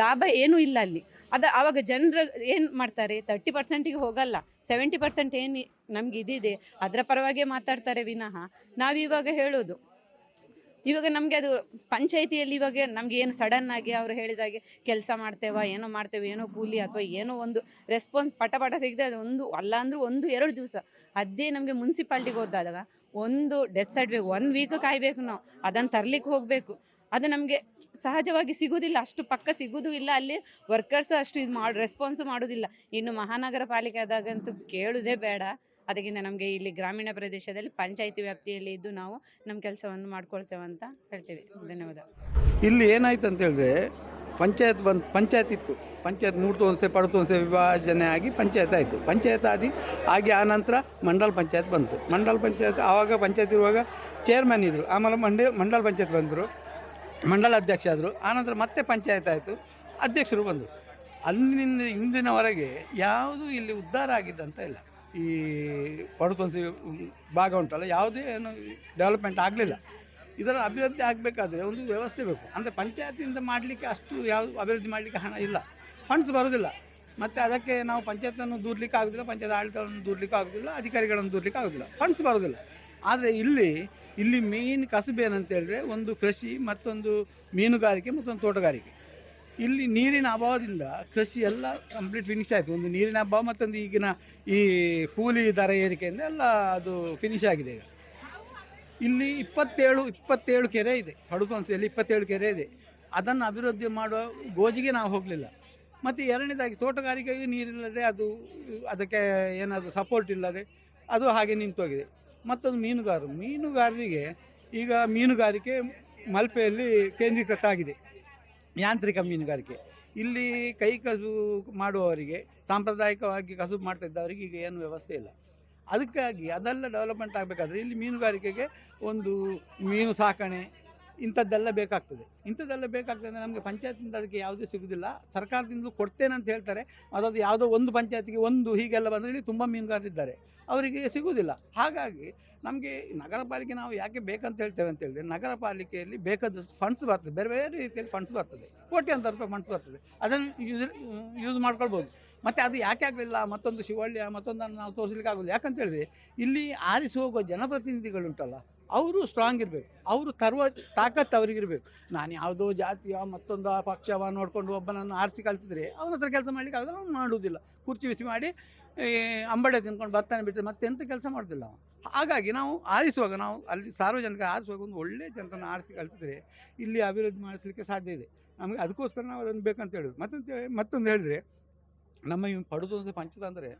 S7: ಲಾಭ ಏನೂ ಇಲ್ಲ ಅಲ್ಲಿ. ಅದು ಆವಾಗ ಜನರು ಏನು ಮಾಡ್ತಾರೆ? ತರ್ಟಿ ಪರ್ಸೆಂಟಿಗೆ ಹೋಗಲ್ಲ. ಸೆವೆಂಟಿ ಪರ್ಸೆಂಟ್ ಏನು ನಮ್ಗೆ ಇದಿದೆ, ಅದರ ಪರವಾಗಿ ಮಾತಾಡ್ತಾರೆ ವಿನಃ. ನಾವಿವಾಗ ಹೇಳೋದು. ಇವಾಗ ನಮಗೆ ಅದು ಪಂಚಾಯಿತಿಯಲ್ಲಿ ಇವಾಗ ನಮ್ಗೆ ಏನು ಸಡನ್ ಆಗಿ ಅವರು ಹೇಳಿದಾಗೆ ಕೆಲಸ ಮಾಡ್ತೇವ, ಏನೋ ಮಾಡ್ತೇವೆ, ಏನೋ ಕೂಲಿ ಅಥವಾ ಏನೋ ಒಂದು ರೆಸ್ಪಾನ್ಸ್ ಪಟ ಪಟ ಸಿಗದೆ ಅದು ಒಂದು ಅಲ್ಲ ಅಂದ್ರೂ ಒಂದು ಎರಡು ದಿವಸ. ಅದೇ ನಮಗೆ ಮುನ್ಸಿಪಾಲ್ಟಿಗೆ ಹೋದಾಗ ಒಂದು ಡೆತ್ ಸರ್ಟಿಫಿಕೇಟ್ ಒನ್ ವೀಕ್ ಕಾಯಬೇಕು ನಾವು. ಅದನ್ನು ತರ್ಲಿಕ್ಕೆ ಹೋಗಬೇಕು. ಅದು ನಮಗೆ ಸಹಜವಾಗಿ ಸಿಗೋದಿಲ್ಲ. ಅಷ್ಟು ಪಕ್ಕ ಸಿಗೋದು ಇಲ್ಲ. ಅಲ್ಲಿ ವರ್ಕರ್ಸ್ ಅಷ್ಟು ಇದು ಮಾಡಿ ರೆಸ್ಪಾನ್ಸ್ ಮಾಡೋದಿಲ್ಲ. ಇನ್ನು ಮಹಾನಗರ ಪಾಲಿಕೆ ಆದಾಗಂತೂ ಕೇಳುವುದೇ ಬೇಡ. ಅದಕ್ಕಿಂತ ನಮಗೆ ಇಲ್ಲಿ ಗ್ರಾಮೀಣ ಪ್ರದೇಶದಲ್ಲಿ ಪಂಚಾಯಿತಿ ವ್ಯಾಪ್ತಿಯಲ್ಲಿ ಇದ್ದು ನಾವು ನಮ್ಮ ಕೆಲಸವನ್ನು ಮಾಡ್ಕೊಳ್ತೇವೆ ಅಂತ ಹೇಳ್ತೇವೆ. ಧನ್ಯವಾದ.
S8: ಇಲ್ಲಿ ಏನಾಯ್ತು ಅಂತ ಹೇಳಿದ್ರೆ, ಪಂಚಾಯತ್ ಬಂದು, ಪಂಚಾಯತ್ ಇತ್ತು. ಪಂಚಾಯತ್ ಮೂರು ತೋನ್ಸೆ ಒಂದು ಸೆ ವಿಭಜನೆ ಆಗಿ ಪಂಚಾಯತ್ ಆಯಿತು. ಪಂಚಾಯತ್ ಆದಿ, ಆಗಿ ಆ ನಂತರ ಮಂಡಲ್ ಪಂಚಾಯತ್ ಬಂತು. ಮಂಡಲ್ ಪಂಚಾಯತ್ ಆವಾಗ ಪಂಚಾಯತ್ ಇರುವಾಗ ಚೇರ್ಮನ್ ಇದ್ದರು ಆಮೇಲೆ ಮಂಡ್ಯ ಮಂಡಲ ಪಂಚಾಯತ್ ಬಂದರು. ಮಂಡಲ ಅಧ್ಯಕ್ಷ ಆದರು. ಆನಂತರ ಮತ್ತೆ ಪಂಚಾಯತ್ ಆಯಿತು. ಅಧ್ಯಕ್ಷರು ಬಂದರು. ಅಲ್ಲಿಂದ ಇಂದಿನವರೆಗೆ ಯಾವುದೂ ಇಲ್ಲಿ ಉದ್ಧಾರ ಆಗಿದ್ದಂತ ಇಲ್ಲ. ಈ ಪಡ್ಕೊಂಡು ಭಾಗ ಉಂಟಲ್ಲ, ಯಾವುದೇ ಏನು ಡೆವಲಪ್ಮೆಂಟ್ ಆಗಲಿಲ್ಲ. ಇದರ ಅಭಿವೃದ್ಧಿ ಆಗಬೇಕಾದ್ರೆ ಒಂದು ವ್ಯವಸ್ಥೆ ಬೇಕು. ಅಂದರೆ ಪಂಚಾಯತಿಯಿಂದ ಮಾಡಲಿಕ್ಕೆ ಅಷ್ಟು ಯಾವ ಅಭಿವೃದ್ಧಿ ಮಾಡಲಿಕ್ಕೆ ಹಣ ಇಲ್ಲ. ಫಂಡ್ಸ್ ಬರೋದಿಲ್ಲ. ಮತ್ತು ಅದಕ್ಕೆ ನಾವು ಪಂಚಾಯತನ್ನು ದೂರಲಿಕ್ಕೆ ಆಗೋದಿಲ್ಲ, ಪಂಚಾಯತ್ ಆಡಳಿತವನ್ನು ದೂರಲಿಕ್ಕೆ ಆಗೋದಿಲ್ಲ, ಅಧಿಕಾರಿಗಳನ್ನು ದೂರಲಿಕ್ಕೆ ಆಗೋದಿಲ್ಲ. ಫಂಡ್ಸ್ ಬರೋದಿಲ್ಲ. ಆದರೆ ಇಲ್ಲಿ ಇಲ್ಲಿ ಮೇಯ್ನ್ ಕಸಬು ಏನಂತ ಹೇಳಿದ್ರೆ ಒಂದು ಕೃಷಿ, ಮತ್ತೊಂದು ಮೀನುಗಾರಿಕೆ, ಮತ್ತೊಂದು ತೋಟಗಾರಿಕೆ. ಇಲ್ಲಿ ನೀರಿನ ಅಭಾವದಿಂದ ಕೃಷಿ ಎಲ್ಲ ಕಂಪ್ಲೀಟ್ ಫಿನಿಶ್ ಆಯಿತು. ಒಂದು ನೀರಿನ ಅಭಾವ, ಮತ್ತೊಂದು ಈಗಿನ ಈ ಕೂಲಿ ದರ ಏರಿಕೆಯಿಂದ ಎಲ್ಲ ಅದು ಫಿನಿಶ್ ಆಗಿದೆ ಈಗ. ಇಲ್ಲಿ ಇಪ್ಪತ್ತೇಳು ಇಪ್ಪತ್ತೇಳು ಕೆರೆ ಇದೆ. ಪಡುತೊನ್ಸೆಯಲ್ಲಿ ಇಪ್ಪತ್ತೇಳು ಕೆರೆ ಇದೆ. ಅದನ್ನು ಅಭಿವೃದ್ಧಿ ಮಾಡುವ ಗೋಜಿಗೆ ನಾವು ಹೋಗಲಿಲ್ಲ. ಮತ್ತು ಎರಡನೇದಾಗಿ ತೋಟಗಾರಿಕೆಗೆ ನೀರಿಲ್ಲದೆ ಅದು ಅದಕ್ಕೆ ಏನಾದರೂ ಸಪೋರ್ಟ್ ಇಲ್ಲದೆ ಅದು ಹಾಗೆ ನಿಂತೋಗಿದೆ. ಮತ್ತೊಂದು ಮೀನುಗಾರರು. ಮೀನುಗಾರರಿಗೆ ಈಗ ಮೀನುಗಾರಿಕೆ ಮಲ್ಪೆಯಲ್ಲಿ ಕೇಂದ್ರೀಕೃತ ಆಗಿದೆ ಯಾಂತ್ರಿಕ ಮೀನುಗಾರಿಕೆ. ಇಲ್ಲಿ ಕೈ ಕಸು ಮಾಡುವವರಿಗೆ, ಸಾಂಪ್ರದಾಯಿಕವಾಗಿ ಕಸು ಮಾಡ್ತಾ ಇದ್ದವರಿಗೆ ಈಗ ಏನು ವ್ಯವಸ್ಥೆ ಇಲ್ಲ. ಅದಕ್ಕಾಗಿ ಅದೆಲ್ಲ ಡೆವಲಪ್ಮೆಂಟ್ ಆಗಬೇಕಾದ್ರೆ ಇಲ್ಲಿ ಮೀನುಗಾರಿಕೆಗೆ ಒಂದು ಮೀನು ಸಾಕಣೆ ಇಂಥದ್ದೆಲ್ಲ ಬೇಕಾಗ್ತದೆ. ಇಂಥದ್ದೆಲ್ಲ ಬೇಕಾಗ್ತದೆ ಅಂದರೆ ನಮಗೆ ಪಂಚಾಯತಿಂದ ಅದಕ್ಕೆ ಯಾವುದೇ ಸಿಗುವುದಿಲ್ಲ ಸರ್ಕಾರದಿಂದಲೂ ಕೊಡ್ತೇನೆ ಅಂತ ಹೇಳ್ತಾರೆ. ಅದೊಂದು ಯಾವುದೋ ಒಂದು ಪಂಚಾಯತಿಗೆ ಒಂದು ಹೀಗೆಲ್ಲ ಬಂದರೆ ಇಲ್ಲಿ ತುಂಬ ಮೀನುಗಾರರಿದ್ದಾರೆ. ಅವರಿಗೆ ಸಿಗುವುದಿಲ್ಲ. ಹಾಗಾಗಿ ನಮಗೆ ನಗರ ಪಾಲಿಕೆ ನಾವು ಯಾಕೆ ಬೇಕಂತ ಹೇಳ್ತೇವೆ ಅಂತ ಹೇಳಿದ್ರೆ ನಗರ ಪಾಲಿಕೆಯಲ್ಲಿ ಬೇಕಾದಷ್ಟು ಫಂಡ್ಸ್ ಬರ್ತದೆ. ಬೇರೆ ಬೇರೆ ರೀತಿಯಲ್ಲಿ ಫಂಡ್ಸ್ ಬರ್ತದೆ. ಕೋಟ್ಯಾಂತರ ರೂಪಾಯಿ ಫಂಡ್ಸ್ ಬರ್ತದೆ. ಅದನ್ನು ಯೂಸ್ ಯೂಸ್ ಮಾಡ್ಕೊಳ್ಬೋದು. ಮತ್ತು ಅದು ಯಾಕೆ ಆಗಲಿಲ್ಲ? ಮತ್ತೊಂದು ಶಿವಳ್ಳಿಯ ಮತ್ತೊಂದನ್ನು ನಾವು ತೋರಿಸ್ಲಿಕ್ಕೆ ಆಗೋದು ಯಾಕಂತ ಹೇಳಿದ್ರೆ ಇಲ್ಲಿ ಆರಿಸಿ ಹೋಗುವ ಜನಪ್ರತಿನಿಧಿಗಳುಂಟಲ್ಲ. ಅವರು ಸ್ಟ್ರಾಂಗ್ ಇರಬೇಕು. ಅವರು ತರುವ ತಾಕತ್ತು ಅವರಿಗಿರಬೇಕು ನಾನು ಯಾವುದೋ ಜಾತಿಯ ಮತ್ತೊಂದು ಪಕ್ಷವ ನೋಡಿಕೊಂಡು ಒಬ್ಬನನ್ನು ಆರಿಸಿ ಕಲ್ತಿದ್ರೆ ಅವನ ಹತ್ರ ಕೆಲಸ ಮಾಡಲಿಕ್ಕೆ ಆಗಲ್ಲ ಅವನು ಮಾಡುವುದಿಲ್ಲ ಕುರ್ಚಿ ಬಿಸಿ ಮಾಡಿ ಅಂಬಡೆ ತಿನ್ಕೊಂಡು ಬರ್ತಾನೆ ಬಿಟ್ಟರೆ ಮತ್ತೆ ಎಂತ ಕೆಲಸ ಮಾಡೋದಿಲ್ಲ ಅವನು. ಹಾಗಾಗಿ ನಾವು ಆರಿಸುವಾಗ ನಾವು ಅಲ್ಲಿ ಸಾರ್ವಜನಿಕ ಆರಿಸುವಾಗ ಒಂದು ಒಳ್ಳೆಯ ಜನರನ್ನು ಆರಿಸಿ ಕಲ್ತಿದ್ರೆ ಇಲ್ಲಿ ಅಭಿವೃದ್ಧಿ ಮಾಡಿಸಲಿಕ್ಕೆ ಸಾಧ್ಯ ಇದೆ. ನಮಗೆ ಅದಕ್ಕೋಸ್ಕರ ನಾವು ಅದನ್ನು ಬೇಕಂತ ಹೇಳೋದು. ಮತ್ತೊಂದು ಮತ್ತೊಂದು ಹೇಳಿದ್ರೆ, ನಮ್ಮ ಈ ಪಡೆದು ಪಂಚತಂತ್ರ ಅಂದರೆ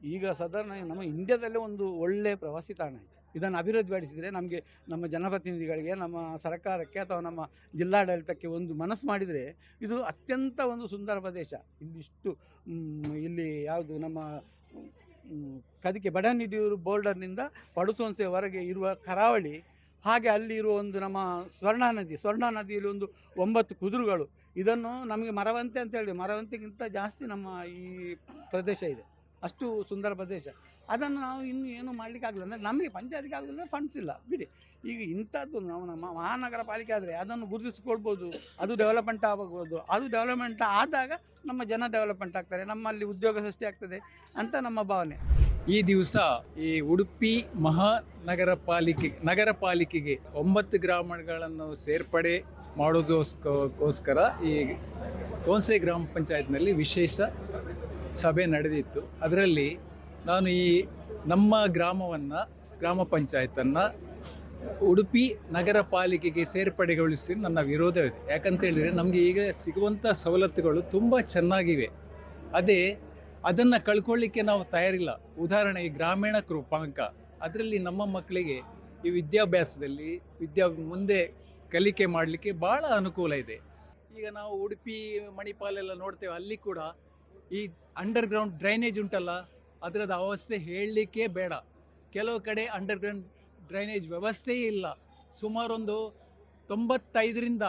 S8: ಈಗ ಸಾಧಾರಣ ನಮ್ಮ ಇಂಡಿಯಾದಲ್ಲೇ ಒಂದು ಒಳ್ಳೆಯ ಪ್ರವಾಸಿ ತಾಣ ಆಯಿತು ಇದನ್ನು ಅಭಿವೃದ್ಧಿಪಡಿಸಿದರೆ ನಮಗೆ ನಮ್ಮ ಜನಪ್ರತಿನಿಧಿಗಳಿಗೆ, ನಮ್ಮ ಸರ್ಕಾರಕ್ಕೆ ಅಥವಾ ನಮ್ಮ ಜಿಲ್ಲಾಡಳಿತಕ್ಕೆ ಒಂದು ಮನಸ್ಸು ಮಾಡಿದರೆ ಇದು ಅತ್ಯಂತ ಒಂದು ಸುಂದರ ಪ್ರದೇಶ. ಇಲ್ಲಿಷ್ಟು ಇಲ್ಲಿ ಯಾವುದು ನಮ್ಮ ಕದಿಕೆ ಬಡನಿಡಿಯೂರು ಬೋರ್ಡರ್ನಿಂದ ಪಡುತೋನ್ಸೆವರೆಗೆ ಇರುವ ಕರಾವಳಿ, ಹಾಗೆ ಅಲ್ಲಿ ಇರುವ ಒಂದು ನಮ್ಮ ಸ್ವರ್ಣ ನದಿ, ಸ್ವರ್ಣ ನದಿಯಲ್ಲಿ ಒಂದು ಒಂಬತ್ತು ಕುದುರುಗಳು. ಇದನ್ನು ನಮಗೆ ಮರವಂತೆ ಅಂತ ಹೇಳಿ ಮರವಂತೆಗಿಂತ ಜಾಸ್ತಿ ನಮ್ಮ ಈ ಪ್ರದೇಶ ಇದೆ. ಅಷ್ಟು ಸುಂದರ ಪ್ರದೇಶ. ಅದನ್ನು ನಾವು ಇನ್ನು ಏನು ಮಾಡ್ಲಿಕ್ಕೆ ಆಗಲ್ಲ ಅಂದರೆ ನಮಗೆ ಪಂಚಾಯತಿಗೆ ಆಗಲಿಲ್ಲ ಫಂಡ್ಸ್ ಇಲ್ಲ. ಬಿಡಿ. ಈಗ ಇಂಥದ್ದು ನಾವು ನಮ್ಮ ಮಹಾನಗರ ಪಾಲಿಕೆ ಆದರೆ ಅದನ್ನು ಗುರುತಿಸಿಕೊಳ್ಬೋದು ಅದು ಡೆವಲಪ್ಮೆಂಟ್ ಆಗಬಹುದು ಅದು ಡೆವಲಪ್ಮೆಂಟ್ ಆದಾಗ ನಮ್ಮ ಜನ ಡೆವಲಪ್ಮೆಂಟ್ ಆಗ್ತಾರೆ. ನಮ್ಮಲ್ಲಿ ಉದ್ಯೋಗ ಸೃಷ್ಟಿ ಆಗ್ತದೆ ಅಂತ ನಮ್ಮ ಭಾವನೆ.
S9: ಈ ದಿವಸ ಈ ಉಡುಪಿ ಮಹಾನಗರ ಪಾಲಿಕೆ, ನಗರ ಪಾಲಿಕೆಗೆ ಒಂಬತ್ತು ಗ್ರಾಮಗಳನ್ನು ಸೇರ್ಪಡೆ ಮಾಡೋದಕ್ಕೋಸ್ಕರ ಈ ಕೋನ್ಸೆ ಗ್ರಾಮ ಪಂಚಾಯತ್ನಲ್ಲಿ ವಿಶೇಷ ಸಭೆ ನಡೆದಿತ್ತು. ಅದರಲ್ಲಿ ನಾನು ಈ ನಮ್ಮ ಗ್ರಾಮವನ್ನು, ಗ್ರಾಮ ಪಂಚಾಯತನ್ನು ಉಡುಪಿ ನಗರ ಪಾಲಿಕೆಗೆ ಸೇರ್ಪಡೆಗೊಳಿಸಿ ನನ್ನ ವಿರೋಧವಿದೆ. ಯಾಕಂತ ಹೇಳಿದರೆ ನಮಗೆ ಈಗ ಸಿಗುವಂಥ ಸವಲತ್ತುಗಳು ತುಂಬ ಚೆನ್ನಾಗಿವೆ. ಅದೇ ಅದನ್ನು ಕಳ್ಕೊಳ್ಳಿಕ್ಕೆ ನಾವು ತಯಾರಿಲ್ಲ. ಉದಾಹರಣೆಗೆ ಗ್ರಾಮೀಣ ಕೃಪಾಂಕ. ಅದರಲ್ಲಿ ನಮ್ಮ ಮಕ್ಕಳಿಗೆ ಈ ವಿದ್ಯಾಭ್ಯಾಸದಲ್ಲಿ ವಿದ್ಯಾ ಮುಂದೆ ಕಲಿಕೆ ಮಾಡಲಿಕ್ಕೆ ಭಾಳ ಅನುಕೂಲ ಇದೆ. ಈಗ ನಾವು ಉಡುಪಿ ಮಣಿಪಾಲೆಲ್ಲ ನೋಡ್ತೇವೆ, ಅಲ್ಲಿ ಕೂಡ ಈ ಅಂಡರ್ ಗ್ರೌಂಡ್ ಡ್ರೈನೇಜ್ ಉಂಟಲ್ಲ ಅದರದ ಅವಸ್ಥೆ ಹೇಳಲಿಕ್ಕೆ ಬೇಡ. ಕೆಲವು ಕಡೆ ಅಂಡರ್ ಗ್ರೌಂಡ್ ಡ್ರೈನೇಜ್ ವ್ಯವಸ್ಥೆಯೇ ಇಲ್ಲ. ಸುಮಾರೊಂದು ತೊಂಬತ್ತೈದರಿಂದ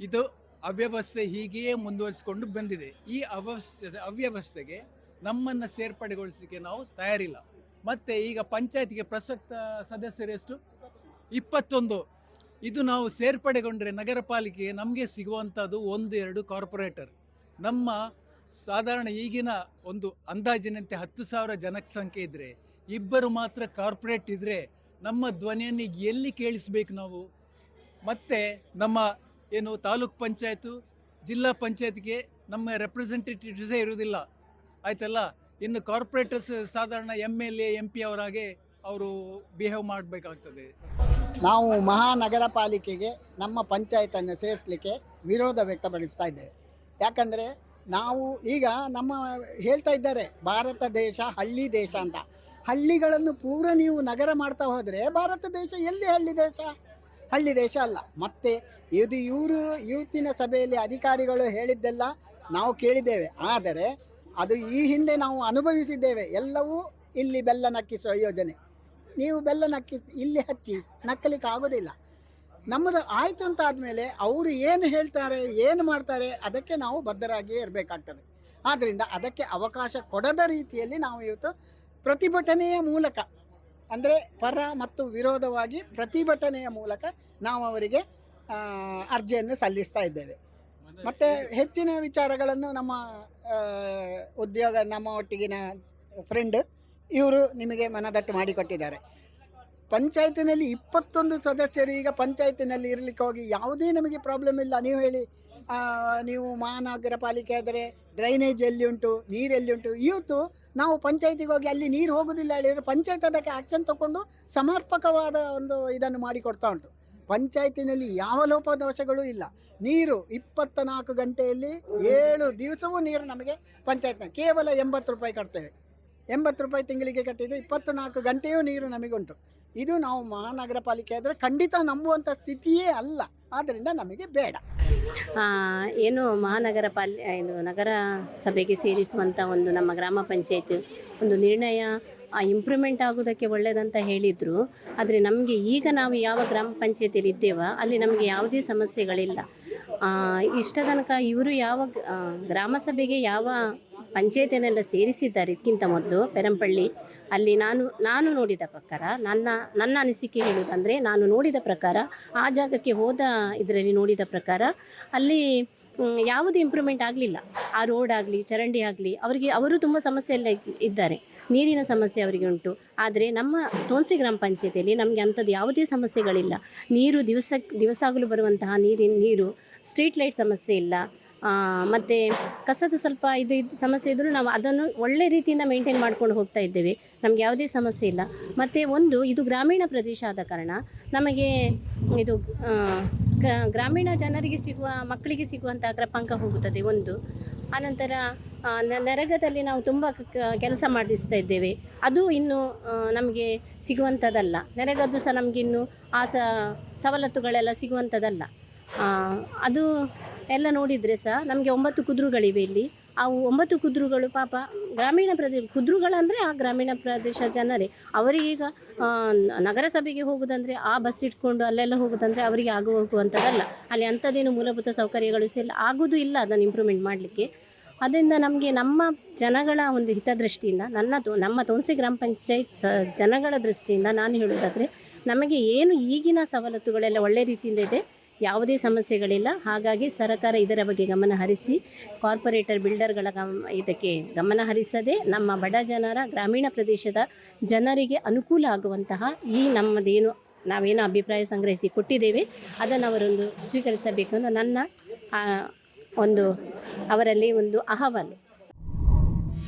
S9: ಇದು ಅವ್ಯವಸ್ಥೆ ಹೀಗೆಯೇ ಮುಂದುವರಿಸಿಕೊಂಡು ಬಂದಿದೆ. ಈ ಅವಸ್ಥೆ, ಅವ್ಯವಸ್ಥೆಗೆ ನಮ್ಮನ್ನು ಸೇರ್ಪಡೆಗೊಳಿಸಲಿಕ್ಕೆ ನಾವು ತಯಾರಿಲ್ಲ. ಮತ್ತು ಈಗ ಪಂಚಾಯತಿಗೆ ಪ್ರಸಕ್ತ ಸದಸ್ಯರು ಎಷ್ಟು? ಇಪ್ಪತ್ತೊಂದು. ಇದು ನಾವು ಸೇರ್ಪಡೆಗೊಂಡ್ರೆ ನಗರ ಪಾಲಿಕೆ ನಮಗೆ ಸಿಗುವಂಥದ್ದು ಒಂದು, ಎರಡು ಕಾರ್ಪೊರೇಟರ್. ನಮ್ಮ ಸಾಧಾರಣ ಈಗಿನ ಒಂದು ಅಂದಾಜಿನಂತೆ ಹತ್ತು ಸಾವಿರ ಜನಸಂಖ್ಯೆ ಇದ್ದರೆ ಇಬ್ಬರು ಮಾತ್ರ ಕಾರ್ಪೊರೇಟ್ ಇದ್ದರೆ ನಮ್ಮ ಧ್ವನಿಯನ್ನು ಎಲ್ಲಿ ಕೇಳಿಸ್ಬೇಕು ನಾವು? ಮತ್ತು ನಮ್ಮ ಏನು ತಾಲೂಕ್ ಪಂಚಾಯತು, ಜಿಲ್ಲಾ ಪಂಚಾಯತ್ಗೆ ನಮ್ಮ ರೆಪ್ರೆಸೆಂಟೇಟಿವ್ಸೇ ಇರುವುದಿಲ್ಲ. ಆಯ್ತಲ್ಲ? ಇನ್ನು ಕಾರ್ಪೊರೇಟರ್ಸ್ ಸಾಧಾರಣ M L A M P ಅವರಾಗೆ ಅವರು ಬಿಹೇವ್ ಮಾಡಬೇಕಾಗ್ತದೆ.
S1: ನಾವು ಮಹಾನಗರ ಪಾಲಿಕೆಗೆ ನಮ್ಮ ಪಂಚಾಯತನ್ನು ಸೇರಿಸಲಿಕ್ಕೆ ವಿರೋಧ ವ್ಯಕ್ತಪಡಿಸ್ತಾ ಇದ್ದೇವೆ. ಯಾಕಂದರೆ ನಾವು ಈಗ ನಮ್ಮ ಹೇಳ್ತಾ ಇದ್ದಾರೆ, ಭಾರತ ದೇಶ, ಹಳ್ಳಿ ದೇಶ ಅಂತ. ಹಳ್ಳಿಗಳನ್ನು ಪೂರ ನೀವು ನಗರ ಮಾಡ್ತಾ ಹೋದರೆ ಭಾರತ ದೇಶ ಎಲ್ಲಿ ಹಳ್ಳಿ ದೇಶ? ಹಳ್ಳಿ ದೇಶ ಅಲ್ಲ. ಮತ್ತೆ ಇದು ಇವರು, ಇವತ್ತಿನ ಸಭೆಯಲ್ಲಿ ಅಧಿಕಾರಿಗಳು ಹೇಳಿದ್ದೆಲ್ಲ ನಾವು ಕೇಳಿದ್ದೇವೆ. ಆದರೆ ಅದು ಈ ಹಿಂದೆ ನಾವು ಅನುಭವಿಸಿದ್ದೇವೆ. ಎಲ್ಲವೂ ಇಲ್ಲಿ ಬೆಲ್ಲ ನಕ್ಕಿಸುವ ಯೋಜನೆ. ನೀವು ಬೆಲ್ಲ ನಕ್ಕಿ ಇಲ್ಲಿ ಹಚ್ಚಿ ನಕ್ಕಲಿಕ್ಕೆ ಆಗೋದಿಲ್ಲ ನಮ್ಮದು ಆಯಿತು ಅಂತ ಆದಮೇಲೆ ಅವರು ಏನು ಹೇಳ್ತಾರೆ, ಏನು ಮಾಡ್ತಾರೆ ಅದಕ್ಕೆ ನಾವು ಬದ್ಧರಾಗಿಯೇ ಇರಬೇಕಾಗ್ತದೆ. ಆದ್ದರಿಂದ ಅದಕ್ಕೆ ಅವಕಾಶ ಕೊಡದ ರೀತಿಯಲ್ಲಿ ನಾವು ಇವತ್ತು ಪ್ರತಿಭಟನೆಯ ಮೂಲಕ, ಅಂದರೆ ಪರ ಮತ್ತು ವಿರೋಧವಾಗಿ ಪ್ರತಿಭಟನೆಯ ಮೂಲಕ ನಾವು ಅವರಿಗೆ ಅರ್ಜಿಯನ್ನು ಸಲ್ಲಿಸ್ತಾ ಇದ್ದೇವೆ. ಮತ್ತು ಹೆಚ್ಚಿನ ವಿಚಾರಗಳನ್ನು ನಮ್ಮ ಉದ್ಯೋಗ, ನಮ್ಮ ಒಟ್ಟಿಗಿನ ಫ್ರೆಂಡ್ ಇವರು ನಿಮಗೆ ಮನದಟ್ಟು ಮಾಡಿಕೊಟ್ಟಿದ್ದಾರೆ. ಪಂಚಾಯತಿನಲ್ಲಿ ಇಪ್ಪತ್ತೊಂದು ಸದಸ್ಯರು ಈಗ ಪಂಚಾಯತಿನಲ್ಲಿ ಇರಲಿಕ್ಕೆ ಹೋಗಿ ಯಾವುದೇ ನಮಗೆ ಪ್ರಾಬ್ಲಮ್ ಇಲ್ಲ. ನೀವು ಹೇಳಿ ನೀವು ಮಹಾನಗರ ಪಾಲಿಕೆ ಆದರೆ ಡ್ರೈನೇಜ್ ಎಲ್ಲಿ ಉಂಟು, ನೀರು ಎಲ್ಲಿ ಉಂಟು, ಇವತ್ತು ನಾವು ಪಂಚಾಯತಿಗೆ ಹೋಗಿ ಅಲ್ಲಿ ನೀರು ಹೋಗೋದಿಲ್ಲ ಹೇಳಿದರೆ ಪಂಚಾಯತ್ ಅದಕ್ಕೆ ಆ್ಯಕ್ಷನ್ ತಗೊಂಡು ಸಮರ್ಪಕವಾದ ಒಂದು ಇದನ್ನು ಮಾಡಿಕೊಡ್ತಾ ಉಂಟು. ಪಂಚಾಯತಿನಲ್ಲಿ ಯಾವ ಲೋಪದೋಷಗಳು ಇಲ್ಲ. ನೀರು ಇಪ್ಪತ್ತ ನಾಲ್ಕು ಗಂಟೆಯಲ್ಲಿ ಏಳು ದಿವಸವೂ ನೀರು ನಮಗೆ ಪಂಚಾಯತ್ನ, ಕೇವಲ ಎಂಬತ್ತು ರೂಪಾಯಿ ಕಟ್ತೇವೆ. ಎಂಬತ್ತು ರೂಪಾಯಿ ತಿಂಗಳಿಗೆ ಕಟ್ಟಿದ್ದು ಇಪ್ಪತ್ತ ನಾಲ್ಕು ಗಂಟೆಯೂ ನೀರು ನಮಗುಂಟು. ಇದು ನಾವು ಮಹಾನಗರ ಪಾಲಿಕೆ ಆದರೆ ಖಂಡಿತ ನಂಬುವಂಥ ಸ್ಥಿತಿಯೇ ಅಲ್ಲ. ಆದ್ದರಿಂದ ನಮಗೆ ಬೇಡ.
S10: ಏನು ಮಹಾನಗರ ಪಾಲ್ ಇದು ನಗರ ಸಭೆಗೆ ಸೇರಿಸುವಂಥ ಒಂದು ನಮ್ಮ ಗ್ರಾಮ ಪಂಚಾಯತ್ ಒಂದು ನಿರ್ಣಯ ಇಂಪ್ರೂವ್ಮೆಂಟ್ ಆಗೋದಕ್ಕೆ ಒಳ್ಳೆಯದಂತ ಹೇಳಿದರು. ಆದರೆ ನಮಗೆ ಈಗ ನಾವು ಯಾವ ಗ್ರಾಮ ಪಂಚಾಯತಿಯಲ್ಲಿ ಇದ್ದೇವೋ, ಅಲ್ಲಿ ನಮಗೆ ಯಾವುದೇ ಸಮಸ್ಯೆಗಳಿಲ್ಲ. ಇಷ್ಟ ತನಕ ಇವರು ಯಾವ ಗ್ರಾಮ ಸಭೆಗೆ ಯಾವ ಪಂಚಾಯತಿಯನ್ನೆಲ್ಲ ಸೇರಿಸಿದ್ದಾರೆ ಇದಕ್ಕಿಂತ ಮೊದಲು ಪೆರಂಪಳ್ಳಿ. ಅಲ್ಲಿ ನಾನು ನಾನು ನೋಡಿದ ಪ್ರಕಾರ, ನನ್ನ ನನ್ನ ಅನಿಸಿಕೆ ಹೇಳುವುದಂದರೆ ನಾನು ನೋಡಿದ ಪ್ರಕಾರ, ಆ ಜಾಗಕ್ಕೆ ಹೋದ ಇದರಲ್ಲಿ ನೋಡಿದ ಪ್ರಕಾರ ಅಲ್ಲಿ ಯಾವುದೇ ಇಂಪ್ರೂವ್ಮೆಂಟ್ ಆಗಲಿಲ್ಲ. ಆ ರೋಡ್ ಆಗಲಿ, ಚರಂಡಿ ಆಗಲಿ, ಅವರಿಗೆ, ಅವರು ತುಂಬ ಸಮಸ್ಯೆ ಎಲ್ಲ ಇದ್ದಾರೆ. ನೀರಿನ ಸಮಸ್ಯೆ ಅವರಿಗೆ ಉಂಟು. ಆದರೆ ನಮ್ಮ ತೋನ್ಸಿ ಗ್ರಾಮ ಪಂಚಾಯತಿಯಲ್ಲಿ ನಮಗೆ ಅಂಥದ್ದು ಯಾವುದೇ ಸಮಸ್ಯೆಗಳಿಲ್ಲ. ನೀರು ದಿವಸ, ದಿವಸಾಗಲೂ ಬರುವಂತಹ ನೀರಿನ, ನೀರು ಸ್ಟ್ರೀಟ್ ಲೈಟ್ ಸಮಸ್ಯೆ ಇಲ್ಲ. ಮತ್ತು ಕಸದ ಸ್ವಲ್ಪ ಇದು ಇದು, ಸಮಸ್ಯೆ ಇದ್ದರೂ ನಾವು ಅದನ್ನು ಒಳ್ಳೆ ರೀತಿಯಿಂದ ಮೇಂಟೈನ್ ಮಾಡ್ಕೊಂಡು ಹೋಗ್ತಾ ಇದ್ದೇವೆ. ನಮಗೆ ಯಾವುದೇ ಸಮಸ್ಯೆ ಇಲ್ಲ. ಮತ್ತು ಒಂದು, ಇದು ಗ್ರಾಮೀಣ ಪ್ರದೇಶ ಆದ ಕಾರಣ ನಮಗೆ ಇದು ಗ್ರಾಮೀಣ ಜನರಿಗೆ ಸಿಗುವ, ಮಕ್ಕಳಿಗೆ ಸಿಗುವಂಥ ಕ್ರಪಾಂಕ ಹೋಗುತ್ತದೆ ಒಂದು. ಆನಂತರ ನರಗದಲ್ಲಿ ನಾವು ತುಂಬ ಕೆಲಸ ಮಾಡಿಸ್ತಾ ಇದ್ದೇವೆ. ಅದು ಇನ್ನು ನಮಗೆ ಸಿಗುವಂಥದ್ದಲ್ಲ. ನರಗದ್ದು ಸಹ ನಮಗಿನ್ನು ಆ ಸವಲತ್ತುಗಳೆಲ್ಲ ಸಿಗುವಂಥದ್ದಲ್ಲ. ಅದು ಎಲ್ಲ ನೋಡಿದರೆ ಸಹ ನಮಗೆ ಒಂಬತ್ತು ಕುದುರುಗಳಿವೆ ಇಲ್ಲಿ. ಆ ಒಂಬತ್ತು ಕುದುರುಗಳು ಪಾಪ ಗ್ರಾಮೀಣ ಪ್ರದೇಶ ಕುದುರುಗಳಂದರೆ ಆ ಗ್ರಾಮೀಣ ಪ್ರದೇಶ ಜನರೇ. ಅವರಿಗೀಗ ನಗರಸಭೆಗೆ ಹೋಗೋದಂದರೆ ಆ ಬಸ್ ಇಟ್ಕೊಂಡು ಅಲ್ಲೆಲ್ಲ ಹೋಗೋದಂದರೆ ಅವರಿಗೆ ಆಗು ಹೋಗುವಂಥದ್ದಲ್ಲ ಅಲ್ಲಿ ಅಂಥದ್ದೇನು ಮೂಲಭೂತ ಸೌಕರ್ಯಗಳು ಸಹ ಆಗೋದು ಇಲ್ಲ ಅದನ್ನು ಇಂಪ್ರೂವ್ಮೆಂಟ್ ಮಾಡಲಿಕ್ಕೆ. ಅದರಿಂದ ನಮಗೆ ನಮ್ಮ ಜನಗಳ ಒಂದು ಹಿತದೃಷ್ಟಿಯಿಂದ, ನನ್ನ ತೋ, ನಮ್ಮ ತೋನ್ಸಿ ಗ್ರಾಮ ಪಂಚಾಯತ್ ಜನಗಳ ದೃಷ್ಟಿಯಿಂದ ನಾನು ಹೇಳೋದಾದರೆ ನಮಗೆ ಏನು ಈಗಿನ ಸವಲತ್ತುಗಳೆಲ್ಲ ಒಳ್ಳೆ ರೀತಿಯಿಂದ ಇದೆ. ಯಾವುದೇ ಸಮಸ್ಯೆಗಳಿಲ್ಲ. ಹಾಗಾಗಿ ಸರ್ಕಾರ ಇದರ ಬಗ್ಗೆ ಗಮನ ಹರಿಸಿ, ಕಾರ್ಪೊರೇಟರ್ ಬಿಲ್ಡರ್ಗಳ ಗಮ್, ಇದಕ್ಕೆ ಗಮನ ಹರಿಸದೆ ನಮ್ಮ ಬಡ ಜನರ, ಗ್ರಾಮೀಣ ಪ್ರದೇಶದ ಜನರಿಗೆ ಅನುಕೂಲ ಆಗುವಂತಹ ಈ ನಮ್ಮದೇನು ನಾವೇನು ಅಭಿಪ್ರಾಯ ಸಂಗ್ರಹಿಸಿ ಕೊಟ್ಟಿದ್ದೇವೆ, ಅದನ್ನು ಅವರೊಂದು ಸ್ವೀಕರಿಸಬೇಕು ನನ್ನ ಒಂದು ಅವರಲ್ಲಿ ಒಂದು ಅಹವಾಲು.